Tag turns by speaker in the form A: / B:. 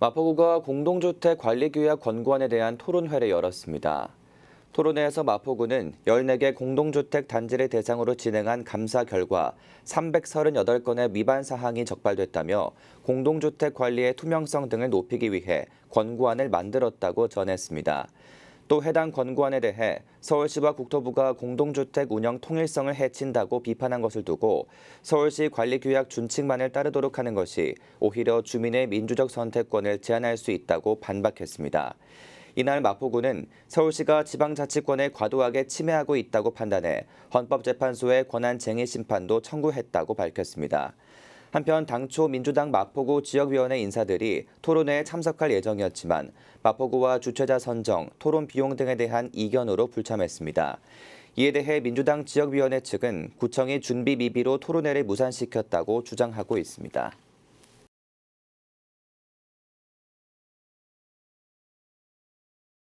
A: 마포구가 공동주택 관리규약 권고안에 대한 토론회를 열었습니다. 토론회에서 마포구는 14개 공동주택 단지를 대상으로 진행한 감사 결과 338건의 위반 사항이 적발됐다며 공동주택 관리의 투명성 등을 높이기 위해 권고안을 만들었다고 전했습니다. 또 해당 권고안에 대해 서울시와 국토부가 공동주택 운영 통일성을 해친다고 비판한 것을 두고 서울시 관리규약 준칙만을 따르도록 하는 것이 오히려 주민의 민주적 선택권을 제한할 수 있다고 반박했습니다. 이날 마포구는 서울시가 지방자치권을 과도하게 침해하고 있다고 판단해 헌법재판소에 권한쟁의 심판도 청구했다고 밝혔습니다. 한편 당초 민주당 마포구 지역위원회 인사들이 토론회에 참석할 예정이었지만 마포구와 주최자 선정, 토론 비용 등에 대한 이견으로 불참했습니다. 이에 대해 민주당 지역위원회 측은 구청이 준비 미비로 토론회를 무산시켰다고 주장하고 있습니다.